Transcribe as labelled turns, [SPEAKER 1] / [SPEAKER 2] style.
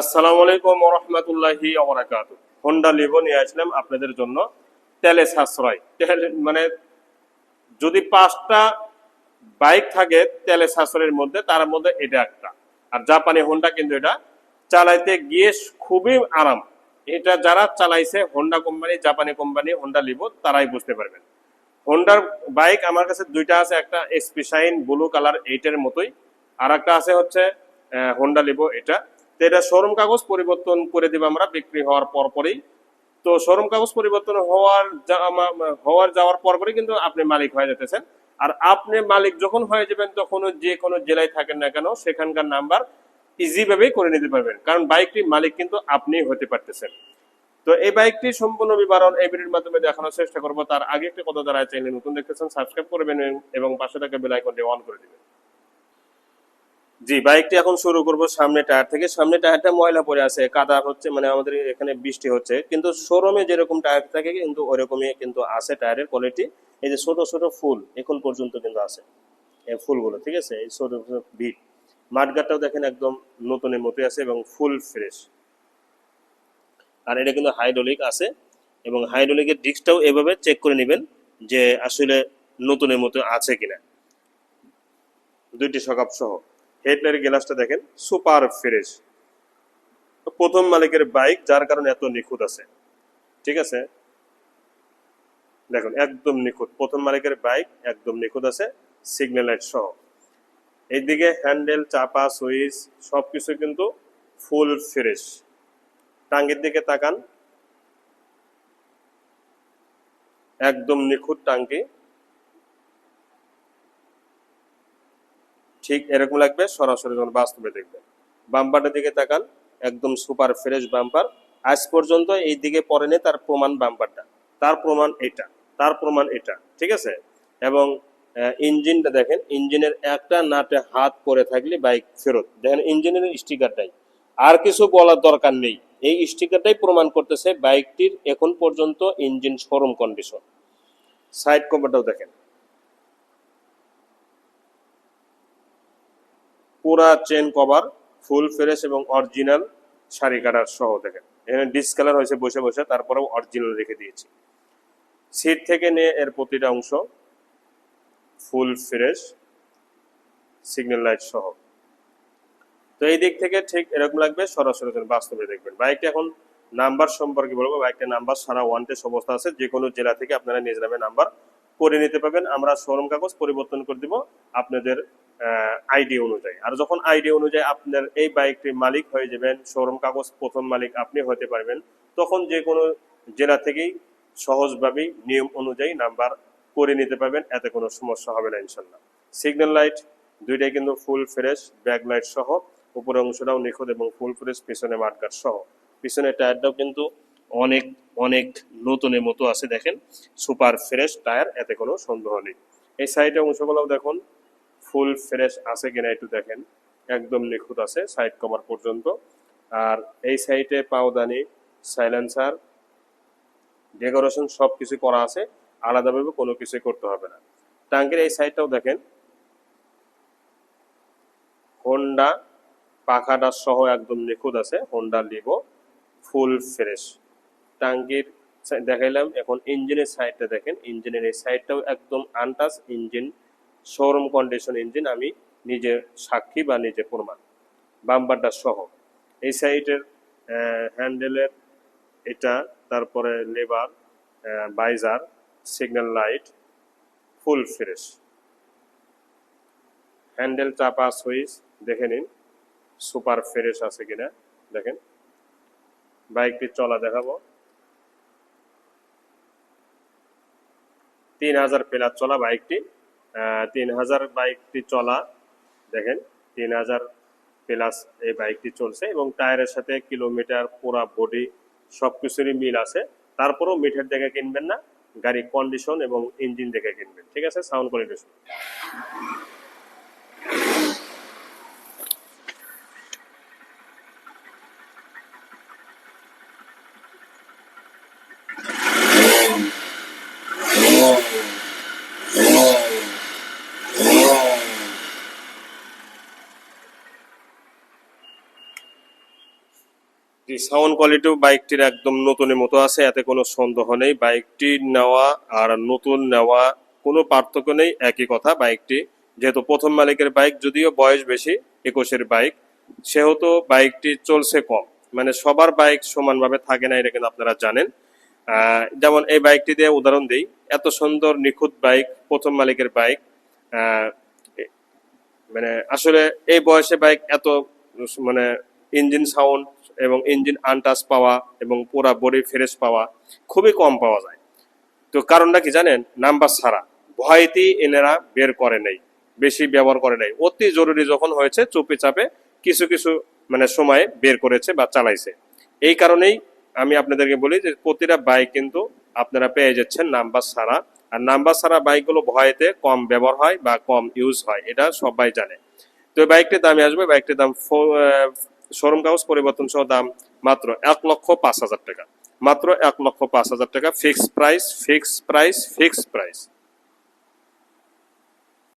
[SPEAKER 1] আসসালামু আলাইকুম রহমতুল্লাহি আবরাকাত হোন্ডা লিভো নিয়ে আসলাম আপনাদের জন্য তেলে সাশ্রয়। তেল মানে যদি পাঁচটা বাইক থাকে তেলে সাশ্রয়ের মধ্যে, তার মধ্যে এটা একটা। আর জাপানি হোন্ডা কিন্তু এটা চালাইতে গিয়ে খুবই আরাম। এটা যারা চালাইছে হোন্ডা কোম্পানি জাপানি কোম্পানি হোন্ডা লিভো তারাই বুঝতে পারবেন। হোন্ডার বাইক আমার কাছে দুইটা আছে, একটা এসপি শাইন ব্লু কালার এইটের মতোই, আর একটা আছে হচ্ছে হোন্ডা লিভো এটা। এটা শোরুম কাগজ পরিবর্তন করে দিব আমরা বিক্রি হওয়ার পর পরেই। তো শোরুম কাগজ পরিবর্তন হওয়ার হওয়ার যাওয়ার পর পরই কিন্তু আপনি মালিক হয়ে যেতেছেন। আর আপনি মালিক যখন হয়ে যাবেন তখন যে কোনো জেলায় থাকেন না কেন সেখানকার নাম্বার ইজি ভাবেই করে নিতে পারবেন। কারণ বাইকটির মালিক কিন্তু আপনি হতে পারতেছেন। তো এই বাইকটি সম্পূর্ণ বিবরণ এই ভিডিওর মাধ্যমে দেখানোর চেষ্টা করব। তার আগে একটি কথা যারা চ্যানেল নতুন দেখতেছেন সাবস্ক্রাইব করবেন এবং পাশে থাকা বেল আইকনটি অন করে দিবেন। জি, বাইকটি এখন শুরু করব সামনে টায়ার থেকে। সামনে টায়ারটা ময়লা পড়ে আছে কাদা হচ্ছে মানে আমাদের এখানে বৃষ্টি হচ্ছে। কিন্তু শোরুমে যেরকম টায়ার থাকে, কিন্তু ওরকমই কিন্তু আছে টায়ারের কোয়ালিটি এই যে ছোট ছোট ফুল, এখন পর্যন্ত কিন্তু আছে এই ফুলগুলো, ঠিক আছে? এই ছোট ছোট ভিট মাঠঘাটটাও দেখেন একদম নতুনের মতোই আছে এবং ফুল ফ্রেশ। আর এটা কিন্তু হাইড্রোলিক আছে এবং হাইড্রোলিকের ডিস্কটাও এভাবে চেক করে নেবেন যে আসলে নতুনের মতো আছে কিনা। দুইটি সকাপ সহ। হেডলাইটের গ্লাসটা দেখেন, সুপার ফ্রেশ। প্রথম মালিকের বাইক, যার কারণে এত নিখুঁত আছে। ঠিক আছে? দেখুন, একদম নিখুঁত। প্রথম মালিকের বাইক, একদম নিখুঁত আছে, সিগন্যাল লাইট সহ। এইদিকে হ্যান্ডেল, চাপা, সুইচ, সবকিছু কিন্তু ফুল ফ্রেশ। টাঙ্গির দিকে তাকান। একদম নিখুঁত টাঙ্কি ঠিক এরকম লাগবে, সরাসরি যখন বাস্তবে দেখবেন বাম্পারটার দিকে তাকান, একদম সুপার ফ্রেশ বাম্পার। আজ পর্যন্ত এই দিকে পড়েনি তার প্রমাণ বাম্পারটা। তার প্রমাণ এটা, তার প্রমাণ এটা, ঠিক আছে? এবং ইঞ্জিনটা দেখেন, ইঞ্জিনের একটা নাটে হাত পরে থাকলে বাইক ফেরত। দেখেন ইঞ্জিনের স্টিকারটাই। আর কিছু বলার দরকার নেই। এই স্টিকারটাই প্রমাণ করতেছে বাইকটির এখন পর্যন্ত ইঞ্জিন শোরুম কন্ডিশন। সাইড কভারটাও দেখেন। পুরা চেন কভার ফুল ফ্রেশ এবং অরিজিনাল শাড়ি কাটার সহ দেখেন এখানে ডিসকালার হয়েছে বসে বসে, তারপরেও অরিজিনাল রেখে দিয়েছি। সিট থেকে নিয়ে এর প্রতিটা অংশ ফুল ফ্রেশ সিগন্যাল লাইট সহ। তো এই দিক থেকে ঠিক এরকম লাগবে, সরাসরি বাস্তবে দেখবেন। বাইকটা এখন নাম্বার সম্পর্কে বলব। বাইকটা নাম্বার সারা ওয়ান টেস্ট অবস্থা আছে। যে কোনো জেলা থেকে আপনারা নিজ নামে নাম্বার করে নিতে পারবেন। আমরা শোরুম কাগজ পরিবর্তন করে দিব। আপনাদের আইডি অনুযায়ী। আর যখন আইডি অনুযায়ী আপনার এই বাইকটির মালিক হয়ে যাবেন শোরুম কাগজ প্রথম মালিক আপনি হতে পারবেন, তখন যে কোনো জেলা থেকেই সহজভাবেই নিয়ম অনুযায়ী নাম্বার করে নিতে পারবেন, এতে কোনো সমস্যা হবে না ইনশাল্লাহ সিগন্যাল লাইট দুইটাই কিন্তু ফুল ফ্রেশ ব্যাক লাইট সহ, উপরের অংশটাও নিখুঁত এবং ফুল ফ্রেশ পিছনে মাঠগাট সহ। পিছনের টায়ারটাও কিন্তু অনেক অনেক নতুনের মতো আছে, দেখেন। সুপার ফ্রেশ টায়ার, এতে কোনো সন্দেহ নেই। এই সাইডের অংশগুলোও দেখুন ফুল ফ্রেশ আছে কিনা একটু দেখেন। একদম নিখুঁত আছে সাইড কভার পর্যন্ত। আর এই সাইডে পাওদানি সাইলেন্সার ডেকোরেশন সব কিছু করা আছে। আলাদাভাবে কোনো কিছু করতে হবে না। টাঙ্কির এই সাইডটাও দেখেন। হোন্ডা পাখাটা সহ একদম নিখুঁত আছে হোন্ডা লিভো ফুল ফ্রেশ টাঙ্কির দেখাইলাম, এখন ইঞ্জিনের সাইডটা দেখেন। ইঞ্জিনের এই সাইডটাও একদম untouch engine showroom condition engine আমি নিজে সাক্ষী বা নিজে প্রমাণ। বাম্পারটা সহ। এই সাইডের হ্যান্ডেলের এটা, তারপরে লেবার বাইজার signal light full fresh handle চাপা সুইচ দেখে নিন সুপার ফ্রেশ আছে কিনা, দেখেন। বাইকটি চলা দেখাবো। তিন হাজার প্লাস চলা বাইকটি তিন হাজার বাইকটি চলা, দেখেন, তিন হাজার প্লাস এই বাইকটি চলছে এবং টায়ারের সাথে কিলোমিটার পুরা বডি সব কিছুরই মিল আছে। তারপরেও মিটার দেখে কিনবেন না গাড়ি কন্ডিশন এবং ইঞ্জিন দেখে কিনবেন, ঠিক আছে? সাউন্ড কোয়ালিটি সাউন্ড কোয়ালিটিও বাইকটির একদম নতুনের মতো আছে, এতে কোনো সন্দেহ নেই। বাইকটি নেওয়া আর নতুন নেওয়া কোনো পার্থক্য নেই, একই কথা বাইকটি যেহেতু প্রথম মালিকের বাইক যদিও বয়স বেশি, একুশের বাইক সেহেতু বাইকটি চলছে কম। মানে সবার বাইক সমানভাবে থাকে না, এটা কিন্তু আপনারা জানেন। যেমন এই বাইকটি দিয়ে উদাহরণ দিই, এত সুন্দর নিখুঁত বাইক প্রথম মালিকের বাইক মানে আসলে এই বয়সে বাইক এত মানে ইঞ্জিন সাউন্ড এবং ইঞ্জিন আনটাচ পাওয়া এবং পুরা বডি ফ্রেশ পাওয়া খুবই কম পাওয়া যায়। তো কারণটা কি জানেন? নাম্বার ছাড়া। ভয়তেই এনারা বের করে নেই, বেশি ব্যবহার করে নাই। অতি জরুরি যখন হয়েছে, চুপে চাপে কিছু কিছু মানে সময়ে বের করেছে বা চালাইছে। এই কারণেই আমি আপনাদেরকে বলি যে প্রতিটা বাইক কিন্তু আপনারা পেয়ে যাচ্ছেন নাম্বার ছাড়া। আর নাম্বার ছাড়া বাইকগুলো ভয়েতে কম ব্যবহার হয় বা কম ইউজ হয়, এটা সবাই জানে। তো বাইকটির দামে আসবে। বাইকটির দাম শোরুম কাগজ পরিবর্তন সহ দাম মাত্র এক লক্ষ পাঁচ হাজার টাকা। মাত্র এক লক্ষ পাঁচ হাজার টাকা fixed price fixed price fixed price